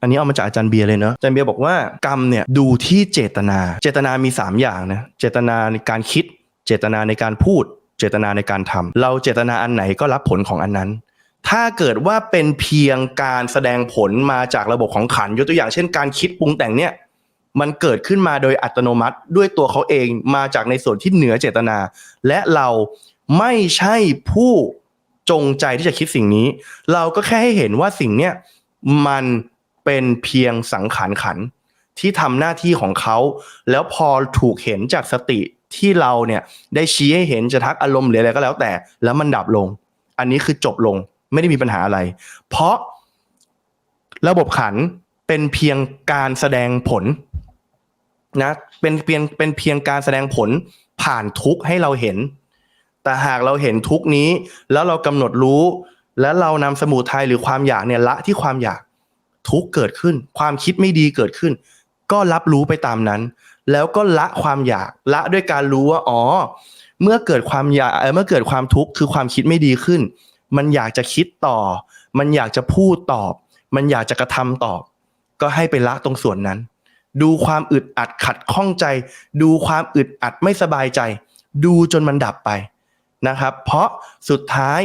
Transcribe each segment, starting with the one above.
อันนี้เอามาจากอาจารย์เบียร์เลยเนาะอาจารย์เบียร์บอกว่ากรรมเนี่ยดูที่เจตนา เจตนามี 3 อย่างนะเจตนาในการคิด เจตนาในการพูด เจตนาในการทำเราเจตนาอันไหนก็รับผลของอันนั้น ถ้าเกิดว่าเป็นเพียงการแสดงผลมาจากระบบของขันยกตัวอย่างเช่นการคิดปรุงแต่งเนี่ยมันเกิดขึ้นมาโดยอัตโนมัติด้วยตัวเขาเองมาจากในส่วนที่เหนือเจตนา และเราไม่ใช่ผู้จงใจที่จะคิดสิ่งนี้ เราก็แค่ให้เห็นว่าสิ่งเนี้ยมัน เป็นเพียงสังขารขันที่ทำหน้าที่ของเขา แล้วพอถูกเห็นจากสติที่เราเนี่ยได้ชี้ให้เห็นจะทักอารมณ์หรืออะไรก็แล้วแต่ แล้วมันดับลง อันนี้คือจบลงไม่ได้มีปัญหาอะไร เพราะระบบขันเป็นเพียงการแสดงผลนะเป็นเพียงเป็นเพียงการแสดงผลผ่านทุกให้เราเห็น แต่หากเราเห็นทุกนี้ แล้วเรากำหนดรู้ แล้วเรานำสมุทัยหรือความอยากเนี่ยละที่ความอยาก ทุกเกิดขึ้น ความคิดไม่ดีเกิดขึ้น ก็รับรู้ไปตามนั้น แล้วก็ละความอยากละด้วยการรู้ว่าอ๋อเมื่อเกิดความอยากเมื่อเกิดความทุกข์คือความคิดไม่ดีขึ้น มันอยากจะคิดต่อ มันอยากจะพูดตอบ มันอยากจะกระทำตอบ ก็ให้ไปละตรงส่วนนั้น ดูความอึดอัดขัดข้องใจ ดูความอึดอัดไม่สบายใจ ดูจนมันดับไปนะครับ เพราะสุดท้าย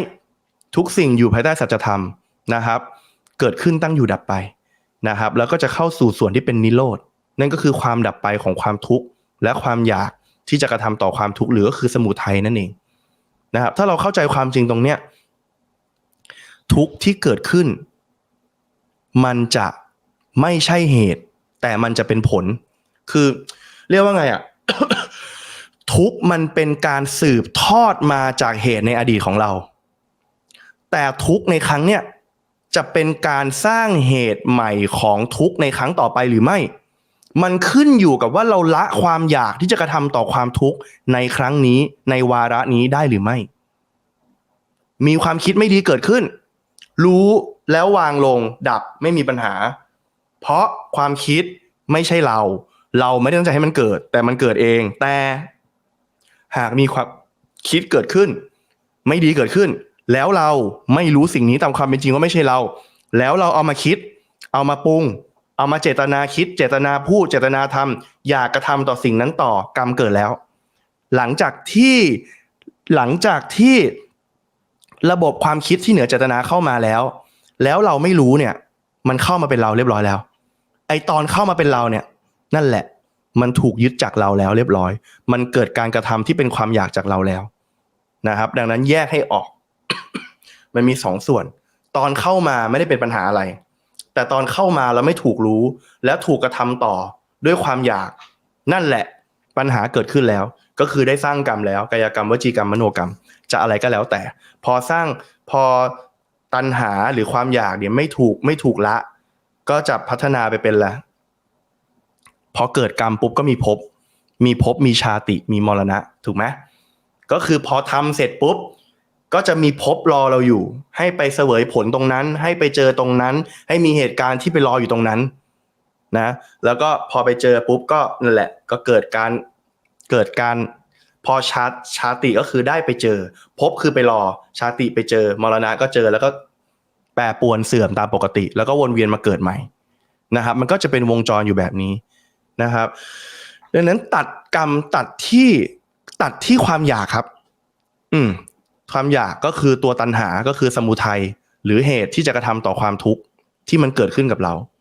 ทุกสิ่งอยู่ภายใต้สัจธรรมนะครับ เกิดขึ้นตั้งอยู่ดับไป นะครับ แล้วก็จะเข้าสู่ส่วนที่เป็นนิโรธนั่นก็คือความดับไปของความทุกข์และความอยากที่จะกระทำต่อความทุกข์หรือก็คือสมุทัยนั่นเองนะครับ ถ้าเราเข้าใจความจริงตรงเนี้ยทุกข์ที่เกิดขึ้น มันจะไม่ใช่เหตุ แต่มันจะเป็นผล คือเรียกว่าไงอะทุกมันเป็นการสืบทอดมาจากเหตุในอดีตของเรา แต่ทุกในครั้งเนี้ย จะเป็นการสร้างเหตุใหม่ของทุกข์ในครั้งต่อไปหรือไม่ มันขึ้นอยู่กับว่าเราละความอยากที่จะกระทำต่อความทุกข์ในครั้งนี้ในวาระนี้ได้หรือไม่ มีความคิดไม่ดีเกิดขึ้น รู้แล้ววางลงดับไม่มีปัญหา เพราะความคิดไม่ใช่เรา เราไม่ได้ตั้งใจให้มันเกิด แต่มันเกิดเอง แต่หากมีความคิดเกิดขึ้น ไม่ดีเกิดขึ้น แล้วเราไม่รู้สิ่งนี้ตามความเป็นจริงว่าไม่ใช่เรา แล้วเราเอามาคิด เอามาปรุง เอามาเจตนาคิด เจตนาพูด เจตนาทำอยากกระทำต่อสิ่งนั้นต่อกรรมเกิดแล้ว หลังจากที่หลังจากที่ระบบความคิดที่เหนือเจตนาเข้ามาแล้ว แล้วเราไม่รู้เนี่ย มันเข้ามาเป็นเราเรียบร้อยแล้ว ไอตอนเข้ามาเป็นเราเนี่ย นั่นแหละ มันถูกยึดจากเราแล้วเรียบร้อย มันเกิดการกระทำที่เป็นความอยากจากเราแล้วนะครับ ดังนั้นแยกให้ออก มันมีสองส่วน ตอนเข้ามาไม่ได้เป็นปัญหาอะไร แต่ตอนเข้ามาแล้วไม่ถูกรู้ แล้วถูกกระทำต่อด้วยความอยาก นั่นแหละปัญหาเกิดขึ้นแล้ว ก็คือได้สร้างกรรมแล้วกายกรรมวจีกรรมมโนกรรม จะอะไรก็แล้วแต่ พอสร้างพอตัณหาหรือความอยากเนี่ยไม่ถูกไม่ถูกละ ก็จะพัฒนาไปเป็นละพอเกิดกรรมปุ๊บก็มีภพมีภพมีชาติมีมรณะ ถูกไหมก็คือพอทำเสร็จปุ๊บ ก็จะมีภพรอเราอยู่ ให้ไปเสวยผลตรงนั้น ให้ไปเจอตรงนั้น ให้มีเหตุการณ์ที่ไปรออยู่ตรงนั้นนะ แล้วก็พอไปเจอปุ๊บก็นั่นแหละ ก็เกิดการเกิดการพอชาติชาติก็คือได้ไปเจอภพคือไปรอชาติไปเจอมรณะก็เจอแล้วก็แปรปรวนเสื่อมตามปกติ แล้วก็วนเวียนมาเกิดใหม่นะครับ มันก็จะเป็นวงจรอยู่แบบนี้นะครับดังนั้นตัดกรรมตัดที่ตัดที่ความอยากครับ อืม ความอยากก็คือตัวตัณหาก็คือสมุทัยหรือเหตุที่จะกระทำต่อความทุกข์ที่มันเกิดขึ้นกับเรา